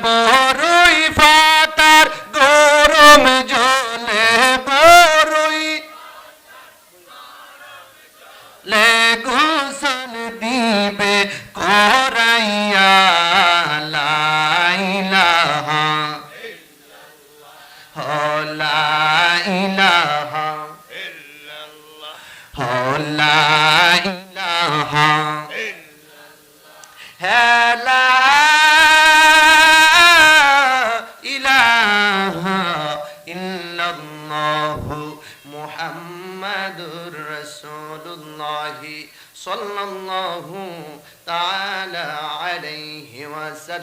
Bye.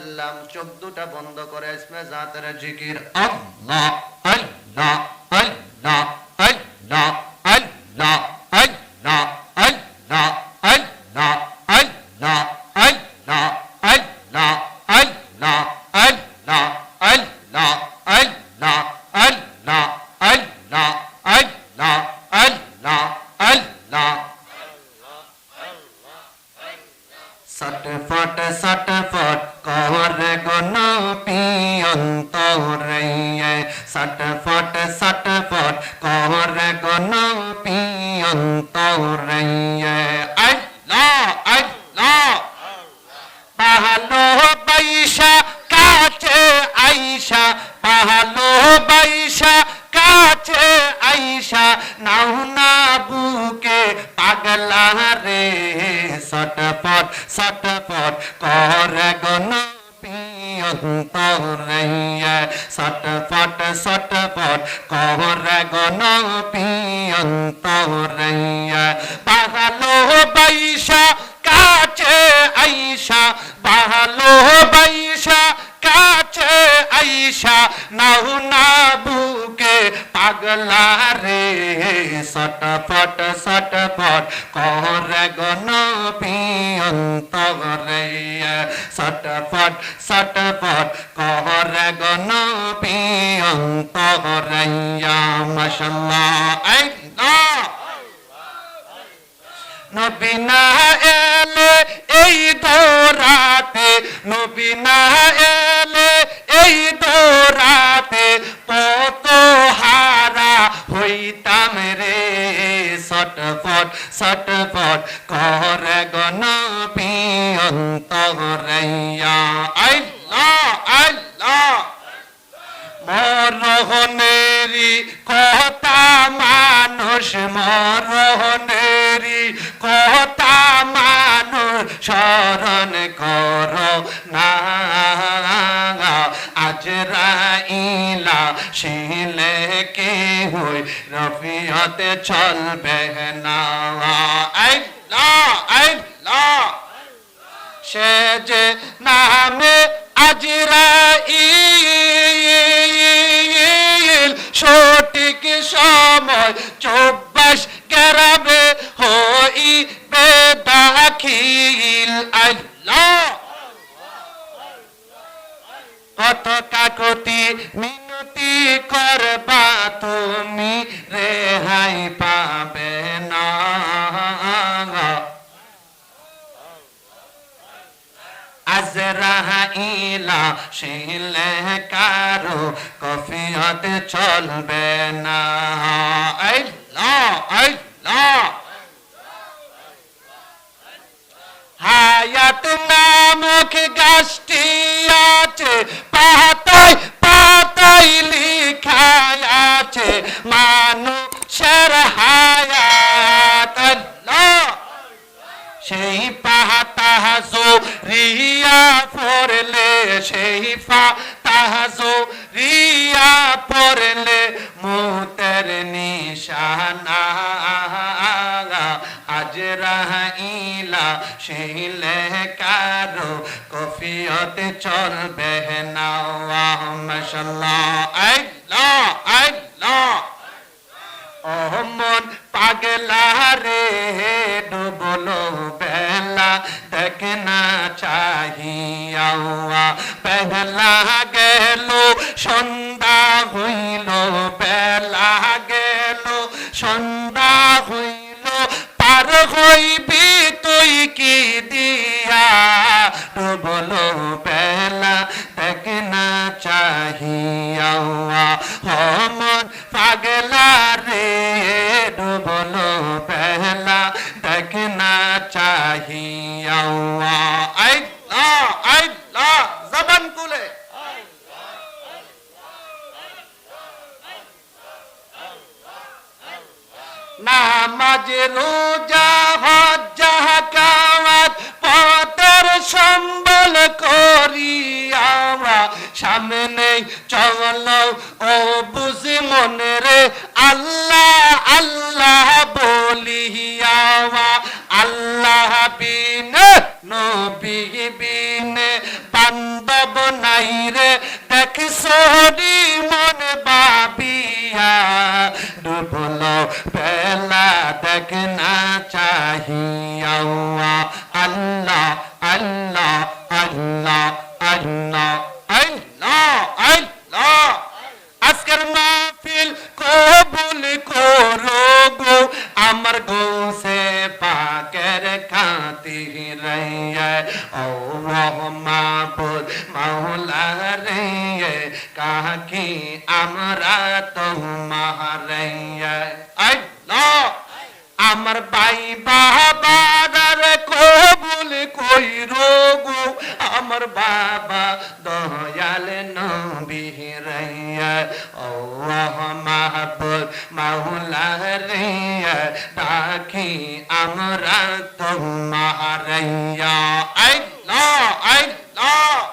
ওয়াসাল্লাম 14টা বন্ধ করে ইসমে জাতের জিকির। আল্লাহ আল্লাহ আল্লাহ। हो रही है सटफट सटफट कौर गनो पियन तो रही है अल्लाह अल्लाह पहलो बैशा काचे आयशा पहलो बैशा কাছে আইসা নাও না বুকে পাগলা রে সটপট সট সটপট সটপট কর পিয়ন্তরইয়া পাহালো বাইশা কাছে আইসা বাহালো বৈশা, কাছে আইসা নাও না বুকে পাগলা রে সটফট সটফট করে গনপিয়ন্তরে সটফট সটফট করে গনপিয়ন্তরে মশাল্লাহ এই নবী না এলে এই ধরাতে নবী না এলে এই ধরাতে সটফট সটফট কর গণ পিয়ন্তরইয়া আল্লাহ আল্লাহ। মরহনেরি কথা মানুষ মরহনেরি কথা মানুষ, স্মরণ কর না। আজ রাইলা শিলে কে হই রফিয়তে চলবে না। আল্লাহ আল্লাহ সে যে নামে আজরাইল, সঠিক সময় চব্বাস রেহাই পাবে না। আজরাইলা শিলে কারও কফিয়ত চলবে না। শরীফা তাহাজো রিয়া পড়লে মুতের নিশানা। হাজরাহিলা শিলে কারও কফিয়ত চলবে না মশাল্লাহ আল্লাহ আল্লাহ। অহমন পাগলা রে ডুবলো দেখনা চাহিয়া পেহলা গেল সন্ধ্যা হইল পেলা গেল সন্ধ্যা হইল পার হইবি নামাজ রোজা, হজ জাহাকাত পথের সম্বল করি আমরা। সামনে চল ও বুঝি মনে রে, আল্লাহ আল্লাহ বলি আওয়া আল্লাহ বিনে, নবী বিনে, বান্ধব নাই রে, দেখ সরি মন বাবিয়া। ডুবল বেলা দেখ না চাহিয়া আল্লাহ আল্লাহ আল্লাহ আল্লাহ আল্লাহ আল্লাহ আজকের মাহফিল কবুল করো গো আমার গোসে পাকের খাতির রইয়ে ও মাহবুব মাওলা রে কাকি আমরা তোমার আল্লাহ আমার বাই বাবার কবুল কই রোগো? আমার বাবা দয়াল নবী রাইয়া ও মাহবুব মাওলা রে ডাকি আমরা তোমার রাইয়া আল্লাহ আল্লাহ।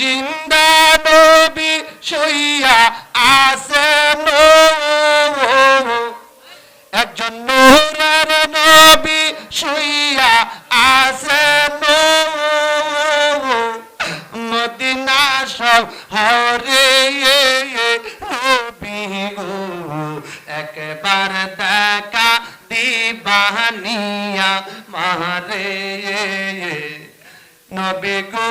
জিন্দা নবী সইয়া আছে একজন নূরের নবী শুইয়া আছে মদিনা সব হরে নবী একবার দেখা দিবানিয়া মারে। নবী গো।